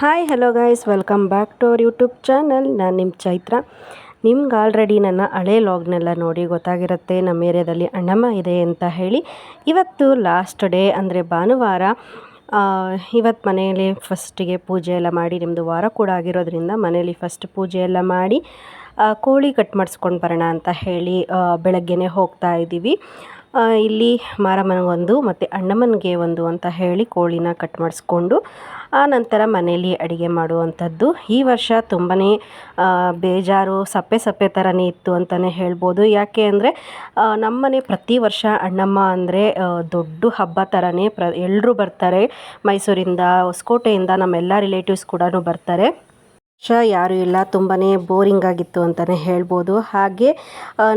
Hi, hello guys, welcome back to our YouTube channel. ನಾನು ನಿಮ್ಮ ಚೈತ್ರ. ನಿಮ್ಗೆ ಆಲ್ರೆಡಿ ನನ್ನ ಹಳೆ ಲಾಗ್ನೆಲ್ಲ ನೋಡಿ ಗೊತ್ತಾಗಿರುತ್ತೆ, ನಮ್ಮ ಏರಿಯಾದಲ್ಲಿ ಅಣ್ಣಮ್ಮ ಇದೆ ಅಂತ ಹೇಳಿ. ಇವತ್ತು ಲಾಸ್ಟ್ ಡೇ ಅಂದರೆ ಭಾನುವಾರ ಇವತ್ತು ಮನೆಯಲ್ಲಿ ಫಸ್ಟಿಗೆ ಪೂಜೆ ಎಲ್ಲ ಮಾಡಿ ನಿಮ್ಮದು ವಾರ ಕೂಡ ಆಗಿರೋದ್ರಿಂದ ಮನೆಯಲ್ಲಿ ಫಸ್ಟ್ ಪೂಜೆ ಎಲ್ಲ ಮಾಡಿ ಕೋಳಿ ಕಟ್ ಮಾಡಿಸ್ಕೊಂಡು ಬರೋಣ ಅಂತ ಹೇಳಿ ಬೆಳಗ್ಗೆನೇ ಹೋಗ್ತಾ ಇದ್ದೀವಿ ಇಲ್ಲಿ ಮಾರಮ್ಮನಿಗೊಂದು ಮತ್ತು ಅಣ್ಣಮ್ಮನಿಗೆ ಒಂದು ಅಂತ ಹೇಳಿ ಕೋಳಿನ ಕಟ್ ಮಾಡಿಸ್ಕೊಂಡು, ಆ, ನಂತರ ಮನೆಯಲ್ಲಿ ಅಡುಗೆ ಮಾಡುವಂಥದ್ದು. ಈ ವರ್ಷ ತುಂಬಾ ಬೇಜಾರು, ಸಪ್ಪೆ ಸಪ್ಪೆ ಥರನೇ ಇತ್ತು ಅಂತಲೇ ಹೇಳ್ಬೋದು. ಯಾಕೆ ಅಂದರೆ ನಮ್ಮನೆ ಪ್ರತಿ ವರ್ಷ ಅಣ್ಣಮ್ಮ ಅಂದರೆ ದೊಡ್ಡ ಹಬ್ಬ ಥರನೇ ಪ್ರ ಎಲ್ಲರೂ ಬರ್ತಾರೆ. ಮೈಸೂರಿಂದ, ಹೊಸಕೋಟೆಯಿಂದ ನಮ್ಮೆಲ್ಲ ರಿಲೇಟಿವ್ಸ್ ಕೂಡ ಬರ್ತಾರೆ. ವರ್ಷ ಯಾರೂ ಇಲ್ಲ ತುಂಬಾ ಬೋರಿಂಗ್ ಆಗಿತ್ತು ಅಂತಲೇ ಹೇಳ್ಬೋದು. ಹಾಗೆ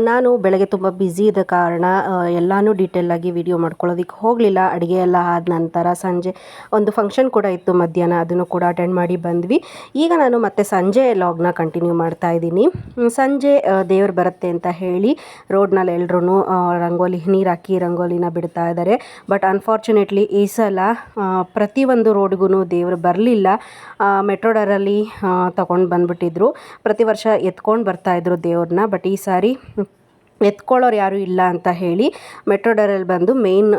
ನಾನು ಬೆಳಗ್ಗೆ ತುಂಬ ಬ್ಯುಸಿ ಇದ್ದ ಕಾರಣ ಎಲ್ಲಾನು ಡೀಟೇಲಾಗಿ ವಿಡಿಯೋ ಮಾಡ್ಕೊಳ್ಳೋದಕ್ಕೆ ಹೋಗಲಿಲ್ಲ. ಅಡುಗೆ ಎಲ್ಲ ಆದ ನಂತರ ಸಂಜೆ ಒಂದು ಫಂಕ್ಷನ್ ಕೂಡ ಇತ್ತು ಮಧ್ಯಾಹ್ನ, ಅದನ್ನು ಕೂಡ ಅಟೆಂಡ್ ಮಾಡಿ ಬಂದ್ವಿ. ಈಗ ನಾನು ಮತ್ತೆ ಸಂಜೆ ಲಾಗ್ನ ಕಂಟಿನ್ಯೂ ಮಾಡ್ತಾ ಇದ್ದೀನಿ. ಸಂಜೆ ದೇವ್ರು ಬರುತ್ತೆ ಅಂತ ಹೇಳಿ ರೋಡ್ನಲ್ಲಿ ಎಲ್ಲರೂ ರಂಗೋಲಿ, ನೀರು ಹಾಕಿ ರಂಗೋಲಿನ ಬಿಡ್ತಾ ಇದ್ದಾರೆ ಬಟ್ ಅನ್ಫಾರ್ಚುನೇಟ್ಲಿ ಈ ಸಲ ಪ್ರತಿಯೊಂದು ರೋಡ್ಗೂ ದೇವರು ಬರಲಿಲ್ಲ. ಮೆಟ್ರೋಡರಲ್ಲಿ ತಗೊಂಡು ಬಂದುಬಿಟ್ಟಿದ್ರು. ಪ್ರತಿ ವರ್ಷ ಎತ್ಕೊಂಡು ಬರ್ತಾಯಿದ್ರು ದೇವ್ರನ್ನ ಬಟ್ ಈ ಸಾರಿ ಎತ್ಕೊಳ್ಳೋರು ಯಾರೂ ಇಲ್ಲ ಅಂತ ಹೇಳಿ ಮೆಟ್ರೋಡರಲ್ಲಿ ಬಂದು ಮೇಯ್ನ್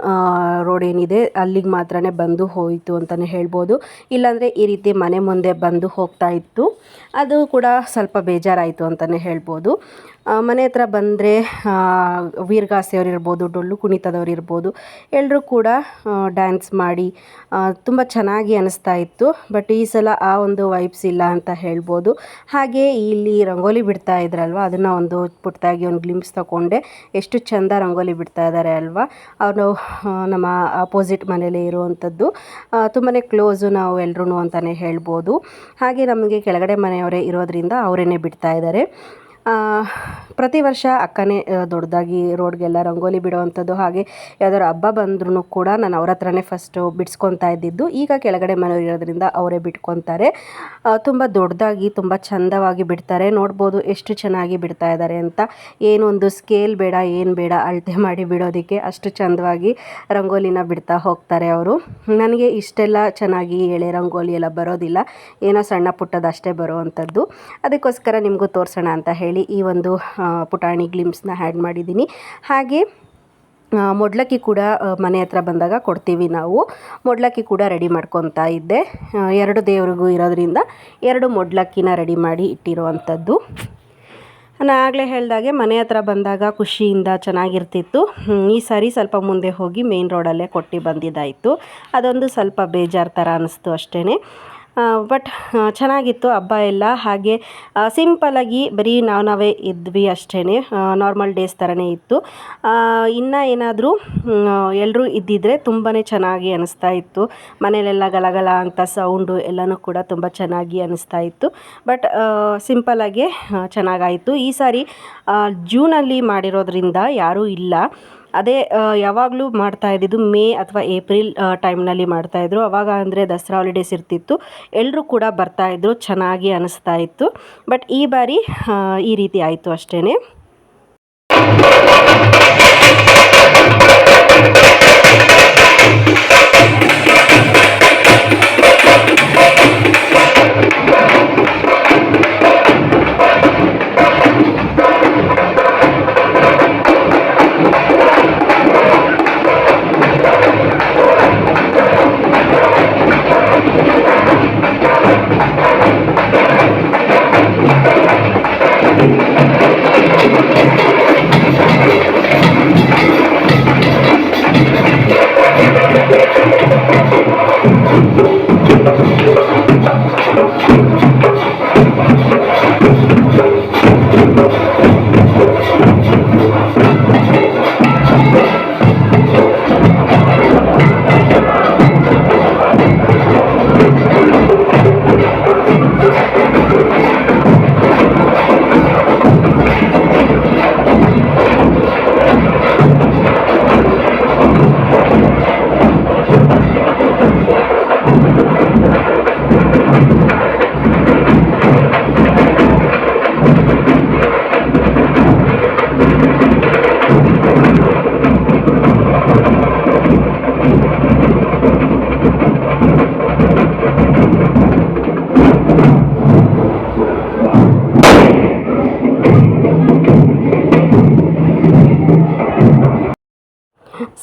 ರೋಡ್ ಏನಿದೆ ಅಲ್ಲಿಗೆ ಮಾತ್ರ ಬಂದು ಹೋಯಿತು ಅಂತಲೇ ಹೇಳ್ಬೋದು. ಇಲ್ಲಾಂದರೆ ಈ ರೀತಿ ಮನೆ ಮುಂದೆ ಬಂದು ಹೋಗ್ತಾ ಇತ್ತು. ಅದು ಕೂಡ ಸ್ವಲ್ಪ ಬೇಜಾರಾಯಿತು ಅಂತಲೇ ಹೇಳ್ಬೋದು. ಮನೆ ಹತ್ರ ಬಂದರೆ ವೀರಗಾಸೆಯವ್ರು ಇರ್ಬೋದು ಡೊಳ್ಳು ಕುಣಿತದವ್ರು ಇರ್ಬೋದು ಎಲ್ಲರೂ ಕೂಡ ಡ್ಯಾನ್ಸ್ ಮಾಡಿ ತುಂಬ ಚೆನ್ನಾಗಿ ಅನಿಸ್ತಾ ಇತ್ತು. ಬಟ್ ಈ ಸಲ ಆ ಒಂದು ವೈಬ್ಸ್ ಇಲ್ಲ ಅಂತ ಹೇಳ್ಬೋದು. ಹಾಗೆ ಇಲ್ಲಿ ರಂಗೋಲಿ ಬಿಡ್ತಾ ಇದ್ರಲ್ವ, ಅದನ್ನು ಒಂದು ಪುಟ್ಟದಾಗಿ ಒಂದು ಗ್ಲಿಮ್ಸ್ ತಗೊಂಡೆ ಎಷ್ಟು ಚಂದ ರಂಗೋಲಿ ಬಿಡ್ತಾ ಇದ್ದಾರೆ ಅಲ್ವಾ? ಅವರು ನಮ್ಮ ಅಪೋಸಿಟ್ ಮನೇಲಿ ಇರುವಂಥದ್ದು. ತುಂಬಾ ಕ್ಲೋಸು ನಾವು ಎಲ್ಲರೂ ಅಂತಲೇ ಹೇಳ್ಬೋದು. ಹಾಗೆ ನಮಗೆ ಕೆಳಗಡೆ ಮನೆಯವರೇ ಇರೋದ್ರಿಂದ ಅವರೇನೆ ಬಿಡ್ತಾ ಇದ್ದಾರೆ ಪ್ರತಿ ವರ್ಷ ಅಕ್ಕನೇ ದೊಡ್ಡದಾಗಿ ರೋಡ್ಗೆಲ್ಲ ರಂಗೋಲಿ ಬಿಡುವಂಥದ್ದು ಹಾಗೆ ಯಾವ್ದಾದ್ರು ಹಬ್ಬ ಬಂದ್ರೂ ಕೂಡ ನಾನು ಅವ್ರ ಹತ್ರನೇ ಫಸ್ಟು ಬಿಡಿಸ್ಕೊತಾ ಇದ್ದಿದ್ದು. ಈಗ ಕೆಳಗಡೆ ಮನೆ ಇರೋದ್ರಿಂದ ಅವರೇ ಬಿಟ್ಕೊತಾರೆ ತುಂಬ ದೊಡ್ಡದಾಗಿ, ತುಂಬ ಚಂದವಾಗಿ ಬಿಡ್ತಾರೆ. ನೋಡ್ಬೋದು ಎಷ್ಟು ಚೆನ್ನಾಗಿ ಬಿಡ್ತಾ ಇದ್ದಾರೆ ಅಂತ. ಏನೊಂದು ಸ್ಕೇಲ್ ಬೇಡ, ಏನು ಬೇಡ, ಅಳತೆ ಮಾಡಿ ಬಿಡೋದಕ್ಕೆ ಅಷ್ಟು ಚಂದವಾಗಿ ರಂಗೋಲಿನ ಬಿಡ್ತಾ ಹೋಗ್ತಾರೆ ಅವರು. ನನಗೆ ಇಷ್ಟೆಲ್ಲ ಚೆನ್ನಾಗಿ ಎಳೆ ರಂಗೋಲಿ ಎಲ್ಲ ಬರೋದಿಲ್ಲ. ಏನೋ ಸಣ್ಣ ಪುಟ್ಟದಷ್ಟೇ ಬರುವಂಥದ್ದು. ಅದಕ್ಕೋಸ್ಕರ ನಿಮಗೂ ತೋರಿಸೋಣ ಅಂತ ಹೇಳಿ ಈ ಒಂದು ಪುಟಾಣಿ ಗ್ಲಿಮ್ಸ್ನ ಆ್ಯಡ್ ಮಾಡಿದ್ದೀನಿ. ಹಾಗೆ ಮೊಡ್ಲಕ್ಕಿ ಕೂಡ ಮನೆ ಹತ್ರ ಬಂದಾಗ ಕೊಡ್ತೀವಿ ನಾವು. ಮೊಡ್ಲಕ್ಕಿ ಕೂಡ ರೆಡಿ ಮಾಡ್ಕೊತಾ ಇದ್ದೆ. ಎರಡು ದೇವ್ರಿಗೂ ಇರೋದ್ರಿಂದ ಎರಡು ಮೊಡ್ಲಕ್ಕಿನ ರೆಡಿ ಮಾಡಿ ಇಟ್ಟಿರುವಂಥದ್ದು. ನಾನು ಆಗಲೇ ಹೇಳಿದಾಗೆ ಮನೆ ಹತ್ರ ಬಂದಾಗ ಖುಷಿಯಿಂದ ಚೆನ್ನಾಗಿರ್ತಿತ್ತು. ಈ ಸಾರಿ ಸ್ವಲ್ಪ ಮುಂದೆ ಹೋಗಿ ಮೇನ್ ರೋಡಲ್ಲೇ ಕೊಟ್ಟು ಬಂದಿದ್ದಾಯಿತು. ಅದೊಂದು ಸ್ವಲ್ಪ ಬೇಜಾರು ಥರ ಅನ್ನಿಸ್ತು ಅಷ್ಟೇ ಬಟ್ ಚೆನ್ನಾಗಿತ್ತು ಹಬ್ಬ ಎಲ್ಲ. ಹಾಗೆ ಸಿಂಪಲಾಗಿ ಬರೀ ನಾವು ನಾವೇ ಇದ್ವಿ ಅಷ್ಟೇ ನಾರ್ಮಲ್ ಡೇಸ್ ಥರನೇ ಇತ್ತು. ಇನ್ನು ಏನಾದರೂ ಎಲ್ಲರೂ ಇದ್ದಿದ್ರೆ ತುಂಬಾ ಚೆನ್ನಾಗಿ ಅನ್ನಿಸ್ತಾ ಇತ್ತು. ಮನೇಲೆಲ್ಲ ಗಲಗಲ ಅಂತ ಸೌಂಡು ಎಲ್ಲನೂ ಕೂಡ ತುಂಬ ಚೆನ್ನಾಗಿ ಅನ್ನಿಸ್ತಾ ಇತ್ತು. ಬಟ್ ಸಿಂಪಲಾಗೆ ಚೆನ್ನಾಗಾಯಿತು. ಈ ಸಾರಿ ಜೂನಲ್ಲಿ ಮಾಡಿರೋದ್ರಿಂದ ಯಾರೂ ಇಲ್ಲ. ಅದೇ ಯಾವಾಗಲೂ ಮಾಡ್ತಾ ಇದ್ದಿದ್ದು ಮೇ ಅಥವಾ ಏಪ್ರಿಲ್ ಟೈಮ್ನಲ್ಲಿ ಮಾಡ್ತಾಯಿದ್ರು ಅವಾಗ ಅಂದರೆ ದಸರಾ ಹಾಲಿಡೇಸ್ ಇರ್ತಿತ್ತು. ಎಲ್ಲರೂ ಕೂಡ ಬರ್ತಾಯಿದ್ರು ಚೆನ್ನಾಗಿ ಅನ್ನಿಸ್ತಾ ಇತ್ತು. ಬಟ್ ಈ ಬಾರಿ ಈ ರೀತಿ ಆಯಿತು ಅಷ್ಟೇ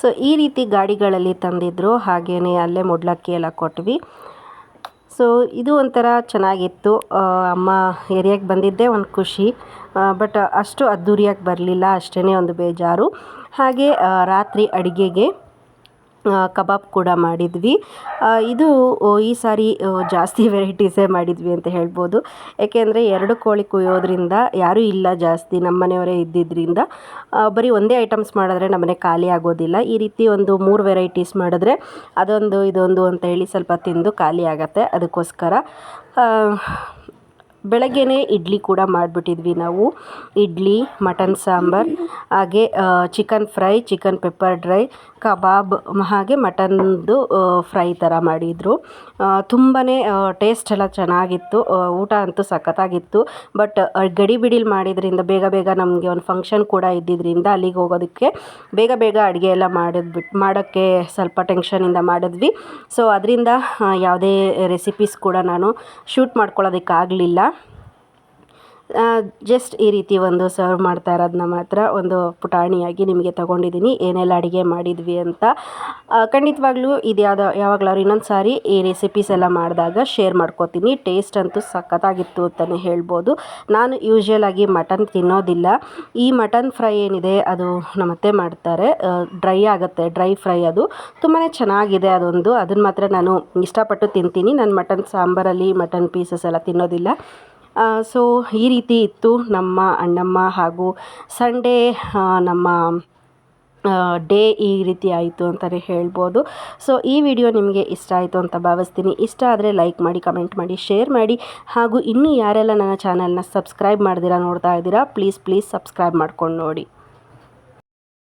ಸೊ ಈ ರೀತಿ ಗಾಡಿಗಳಲ್ಲಿ ತಂದಿದ್ದರು ಹಾಗೇ ಅಲ್ಲೇ ಮುಡ್ಲಕ್ಕಿ ಎಲ್ಲ ಕೊಟ್ವಿ. ಸೊ ಇದು ಒಂಥರ ಚೆನ್ನಾಗಿತ್ತು. ಅಮ್ಮ ಏರಿಯಾಗೆ ಬಂದಿದ್ದೇ ಒಂದು ಖುಷಿ. ಬಟ್ ಅಷ್ಟು ಅದ್ಧೂರಿಯಾಗಿ ಬರಲಿಲ್ಲ ಅಷ್ಟೇ ಒಂದು ಬೇಜಾರು. ಹಾಗೆ ರಾತ್ರಿ ಅಡುಗೆಗೆ ಕಬಾಬ್ ಕೂಡ ಮಾಡಿದ್ವಿ. ಇದು ಈ ಸಾರಿ ಜಾಸ್ತಿ ವೆರೈಟೀಸೇ ಮಾಡಿದ್ವಿ ಅಂತ ಹೇಳ್ಬೋದು. ಏಕೆಂದರೆ ಎರಡು ಕೋಳಿ ಕುಯ್ಯೋದ್ರಿಂದ ಯಾರೂ ಇಲ್ಲ ಜಾಸ್ತಿ, ನಮ್ಮ ಮನೆಯವರೇ ಇದ್ದಿದ್ದರಿಂದ ಬರೀ ಒಂದೇ ಐಟಮ್ಸ್ ಮಾಡಿದ್ರೆ ನಮ್ಮನೆ ಖಾಲಿ ಆಗೋದಿಲ್ಲ. ಈ ರೀತಿ ಒಂದು ಮೂರು ವೆರೈಟೀಸ್ ಮಾಡಿದ್ರೆ ಅದೊಂದು, ಇದೊಂದು ಅಂತ ಹೇಳಿ ಸ್ವಲ್ಪ ತಿಂದು ಖಾಲಿ ಆಗತ್ತೆ. ಅದಕ್ಕೋಸ್ಕರ ಬೆಳಗ್ಗೆನೇ ಇಡ್ಲಿ ಕೂಡ ಮಾಡಿಬಿಟ್ಟಿದ್ವಿ ನಾವು. ಇಡ್ಲಿ, ಮಟನ್ ಸಾಂಬಾರ್, ಹಾಗೆ chicken fry chicken pepper dry kebab, ಹಾಗೆ ಮಟನ್ದು ಫ್ರೈ ಥರ ಮಾಡಿದರು. ತುಂಬಾ ಟೇಸ್ಟ್ ಎಲ್ಲ ಚೆನ್ನಾಗಿತ್ತು. ಊಟ ಅಂತೂ ಸಖತ್ತಾಗಿತ್ತು. ಬಟ್ ಗಡಿ ಬಿಡಿಲಿ ಮಾಡಿದ್ರಿಂದ, ಬೇಗ ಬೇಗ ನಮಗೆ ಒಂದು ಫಂಕ್ಷನ್ ಕೂಡ ಇದ್ದಿದ್ದರಿಂದ ಅಲ್ಲಿಗೆ ಹೋಗೋದಕ್ಕೆ ಬೇಗ ಬೇಗ ಅಡುಗೆ ಎಲ್ಲ ಮಾಡಿದ್ಬಿಟ್ಟು ಮಾಡೋಕ್ಕೆ ಸ್ವಲ್ಪ ಟೆನ್ಷನಿಂದ ಮಾಡಿದ್ವಿ. ಸೊ ಅದರಿಂದ ಯಾವುದೇ ರೆಸಿಪೀಸ್ ಕೂಡ ನಾನು ಶೂಟ್ ಮಾಡ್ಕೊಳ್ಳೋದಕ್ಕಾಗಲಿಲ್ಲ. ಜಸ್ಟ್ ಈ ರೀತಿ ಒಂದು ಸರ್ವ್ ಮಾಡ್ತಾ ಇರೋದನ್ನ ಮಾತ್ರ ಒಂದು ಪುಟಾಣಿಯಾಗಿ ನಿಮಗೆ ತಗೊಂಡಿದ್ದೀನಿ. ಏನೆಲ್ಲ ಅಡುಗೆ ಮಾಡಿದ್ವಿ ಅಂತ ಖಂಡಿತವಾಗ್ಲೂ ಇದು ಯಾವ್ದು, ಯಾವಾಗಲಾದ್ರು ಇನ್ನೊಂದು ಸಾರಿ ಈ ರೆಸಿಪೀಸ್ ಎಲ್ಲ ಮಾಡಿದಾಗ ಶೇರ್ ಮಾಡ್ಕೋತೀನಿ. ಟೇಸ್ಟ್ ಅಂತೂ ಸಖತ್ತಾಗಿತ್ತು ಅಂತಲೇ ಹೇಳ್ಬೋದು. ನಾನು ಯೂಶ್ವಲ್ ಆಗಿ ಮಟನ್ ತಿನ್ನೋದಿಲ್ಲ. ಈ ಮಟನ್ ಫ್ರೈ ಏನಿದೆ ಅದು ನಮ್ಮತ್ತೆ ಮಾಡ್ತಾರೆ. ಡ್ರೈ ಆಗುತ್ತೆ ಡ್ರೈ ಫ್ರೈ ಅದು. ತುಂಬಾ ಚೆನ್ನಾಗಿದೆ ಅದೊಂದು. ಅದನ್ನು ಮಾತ್ರ ನಾನು ಇಷ್ಟಪಟ್ಟು ತಿಂತೀನಿ. ನಾನು ಮಟನ್ ಸಾಂಬಾರಲ್ಲಿ ಮಟನ್ ಪೀಸಸ್ ಎಲ್ಲ ತಿನ್ನೋದಿಲ್ಲ. ಸೊ ಈ ರೀತಿ ಇತ್ತು ನಮ್ಮ ಅಣ್ಣಮ್ಮ ಹಾಗೂ ಸಂಡೇ ನಮ್ಮ ಡೇ ಈ ರೀತಿ ಆಯಿತು ಅಂತಲೇ ಹೇಳ್ಬೋದು. ಸೊ ಈ ವಿಡಿಯೋ ನಿಮಗೆ ಇಷ್ಟ ಆಯಿತು ಅಂತ ಭಾವಿಸ್ತೀನಿ. ಇಷ್ಟ ಆದರೆ ಲೈಕ್ ಮಾಡಿ ಕಮೆಂಟ್ ಮಾಡಿ ಶೇರ್ ಮಾಡಿ. ಹಾಗೂ ಇನ್ನೂ ಯಾರೆಲ್ಲ ನನ್ನ ಚಾನಲ್ನ ಸಬ್ಸ್ಕ್ರೈಬ್ ಮಾಡ್ದಿರಾ ನೋಡ್ತಾ ಇದ್ದೀರಾ ಪ್ಲೀಸ್ ಪ್ಲೀಸ್ ಸಬ್ಸ್ಕ್ರೈಬ್ ಮಾಡ್ಕೊಂಡು ನೋಡಿ.